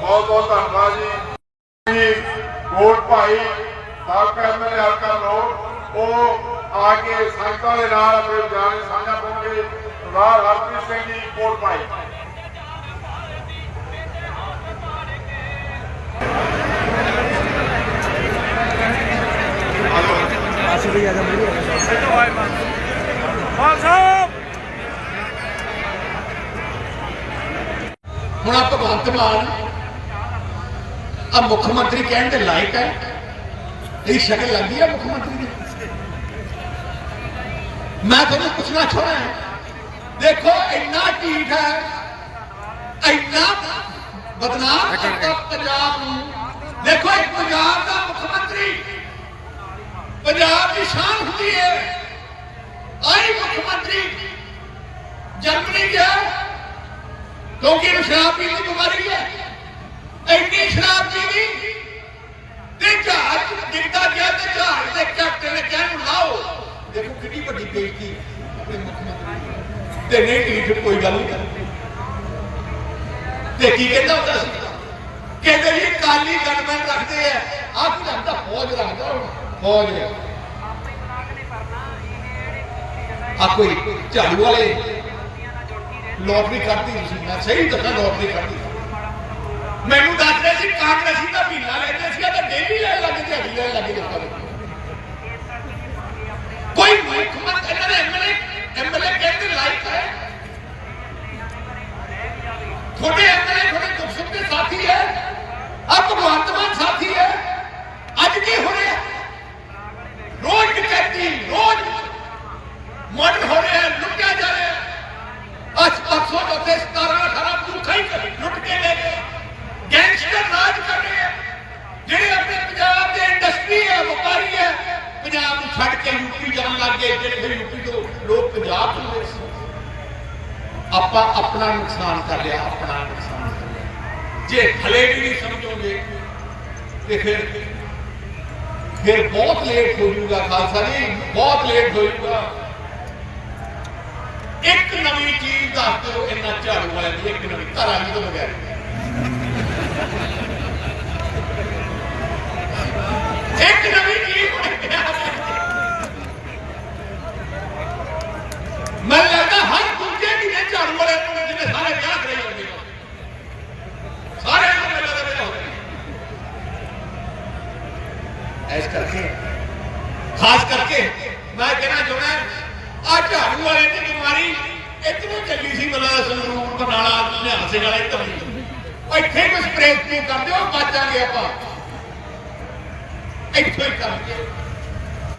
ਬਹੁਤ ਬਹੁਤ ਧੰਨਵਾਦ ਜੀ ਕੋਟ ਭਾਈ ਸਾਬਕਾ ਐਮਐਲਏ ਹਲਕਾ ਲੋਕ ਉਹ ਆ ਕੇ ਸੰਗਤਾਂ ਦੇ ਨਾਲ ਆਪਣੇ ਜਾਣੇ ਸਾਂਝਾ ਪਾਉਣਗੇ ਸਰਦਾਰ ਹਰਪ੍ਰੀਤ ਸਿੰਘ ਜੀ ਕੋਟ ਭਾਈ ਹੁਣ ਆ ਭਗਵੰਤ ਮਾਨ ਆ ਮੁੱਖ ਮੰਤਰੀ ਕਹਿਣ ਦੇ ਲਾਇਕ ਹੈ। ਇਹ ਸ਼ਕਲ ਲੱਗਦੀ ਹੈ ਮੁੱਖ ਮੰਤਰੀ ਦੀ। ਮੈਂ ਤੁਹਾਨੂੰ ਪੁੱਛਣਾ ਚਾਹੁੰਦਾ ਹਾਂ ਦੇਖੋ ਇੰਨਾ ਢੀਠ ਹੈ ਇੰਨਾ ਬਦਨਾਮ ਪੰਜਾਬ ਨੂੰ ਦੇਖੋ ਇੱਕ ਪੰਜਾਬ ਦਾ ਮੁੱਖ ਮੰਤਰੀ ਪੰਜਾਬ ਦੀ ਸ਼ਾਨ ਹੁੰਦੀ ਹੈ ਆਈ ਮੁੱਖ ਮੰਤਰੀ ਜਰਮਨੀ ਗਿਆ ਕਿਉਂਕਿ ਇਹਨੂੰ ਸ਼ਰਾਬ ਪੀਣ ਦੀ ਬਿਮਾਰੀ ਹੈ। ਐਡੀ ਸ਼ਰਾਬ ਪੀਣੀ ਤੇ ਜਹਾਜ਼ ਜਿੱਦਾਂ ਗਿਆ ਤੇ ਜਹਾਜ਼ ਦੇ ਕੈਪਟਨ ਨੇ ਕਿਹਾ ਨੂੰ ਲਾਓ। ਦੇਖੋ ਕਿੰਨੀ ਵੱਡੀ ਬੇਇੱਜ਼ਤੀ ਆਪਣੇ ਮੁੱਖ ਮੰਤਰੀ। ਤੇ ਨਹੀਂ ਢੀਠ ਕੋਈ ਗੱਲ ਨਹੀਂ ਤੇ ਕੀ ਕਹਿੰਦਾ ਹੁੰਦਾ ਸੀ? ਕਹਿੰਦੇ ਜੀ ਕਾਲੀ ਗਨਮੈਨ ਰੱਖਦੇ ਆ। ਆਹ ਕੀ ਰੱਖਦਾ ਫੌਜ ਰੱਖਦਾ ਹੁਣ। ਫੌਜ ਆ ਕੋਈ ਝਾੜੂ ਵਾਲੇ ਲੋਟਰੀ ਕੱਢਦੀ ਸੀ ਮੈਂ ਸਹੀ ਦੱਸਾਂ, ਲੋਟਰੀ ਕੱਢਦੀ ਸੀ। ਮੈਨੂੰ ਦੱਸਦੇ ਸੀ, ਕਾਂਗਰਸੀ ਦਾ ਮਹੀਨਾ ਲੈਂਦੇ ਸੀ ਤੇ ਡੇਲੀ ਲੈਣ ਲੱਗ ਤੇ ਦਿਹਾੜੀ ਲੈਣ ਲੱਗ ਲੋਕਾਂ ਕੋਈ ਮੁੱਖ ਮੰਤਰੀ, ਇਹਨਾਂ ਦੇ ਐਮਐਲਏ ਐਮਐਲਏ ਕਹਿੰਦੇ ਲਾਇਕ ਹੈ। ਤੁਹਾਡੇ ਐਮਐਲਏ ਤੁਹਾਡੇ ਦੁੱਖ ਸੁੱਖ ਦੇ ਸਾਥੀ ਹੈ। ਆ ਭਗਵੰਤ ਮਾਨ ਸਾਥੀ ਹੈ ਅੱਜ ਕੀ ਹੋ ਰਿਹਾ ਰੋਜ਼ ਡਕੈਤੀ ਰੋਜ਼ ਮਰਡਰ ਹੋ ਰਿਹਾ ਹੈ, ਲੁੱਟਿਆ ਜਾ ਰਿਹਾ ਹੈ। ਅੱਜ ਪਰਸੋਂ ਚੌਥੇ 17 18 ਪੁਰਖਾ ਹੀ ਲੁੱਟ ਕੇ ਲੈ ਗਏ ਗੈਂਗਸਟਰ ਰਾਜ ਕਰ ਰਹੇ ਆ ਜਿਹੜੇ ਆਪਣੇ ਪੰਜਾਬ ਦੇ ਇੰਡਸਟਰੀ ਹੈ ਵਪਾਰੀ ਹੈ ਪੰਜਾਬ ਨੂੰ ਛੱਡ ਕੇ ਯੂਪੀ ਜਾਣ ਲੱਗ ਗਏ ਜਿਹੜੇ ਯੂਪੀ ਤੋਂ ਲੋਕ ਪੰਜਾਬ ਚ ਆਉਂਦੇ ਸੀ। ਆਪਾਂ ਆਪਣਾ ਨੁਕਸਾਨ ਕਰ ਲਿਆ, ਆਪਣਾ ਨੁਕਸਾਨ ਕਰ ਲਿਆ। ਜੇ ਹਲੇ ਵੀ ਨਹੀਂ ਸਮਝੋਗੇ, ਤੇ ਫਿਰ ਫਿਰ ਬਹੁਤ ਲੇਟ ਹੋ ਜਾਊਗਾ, ਖਾਲਸਾ ਜੀ, ਬਹੁਤ ਲੇਟ ਹੋ ਜਾਊਗਾ। ਇੱਕ ਨਵੀਂ ਚੀਜ਼ ਦੱਸ ਦਿਓ ਇਹਨਾਂ ਝਾੜੂ ਵਾਲਿਆਂ ਦੀ, ਇੱਕ ਨਵੀਂ ਘਰਾਂ ਦੀ ਤੋਂ ਬਗੈਰ ਇੱਕ ਨਵੀਂ ਚੀਜ਼ ਹੋਣੀ ਮੈਂ ਲੱਗਦਾ ਹਰ ਦੂਜੇ ਮਹੀਨੇ ਝਾੜੂ ਵਾਲੇ ਨੂੰ ਜਿਹਨੇ ਸਾਰੇ ਵਿਆਹ ਕਰਾਈ ਜਾਂਦੇ ਆ ਸਾਰੇ ਨੂੰ ਮੇਲਾ ਦਾ ਵਿਆਹ ਹੋ ਰਿਹਾ ਐਸ ਕਰਕੇ। ਖਾਸ ਕਰਕੇ ਮੈਂ ਕਹਿਣਾ ਚਾਹੁੰਦਾ ਆ ਝਾੜੂ ਵਾਲੇ ਦੀ ਬਿਮਾਰੀ ਇਤਨੀ ਚੱਲੀ ਸੀ ਮਤਲਬ ਸੰਗਰੂਰ ਬਨਾਲਾ ਲੁਧਿਆਣਾ ਵਾਲੇ ਤਵੀ ਇੱਥੇ ਕੋਈ ਸਪਰੇਅ ਸਪਰੂ ਕਰ ਦਿਓ ਬਚ ਆਪਾਂ। ਇੱਥੇ ਹੀ ਕਰਕੇ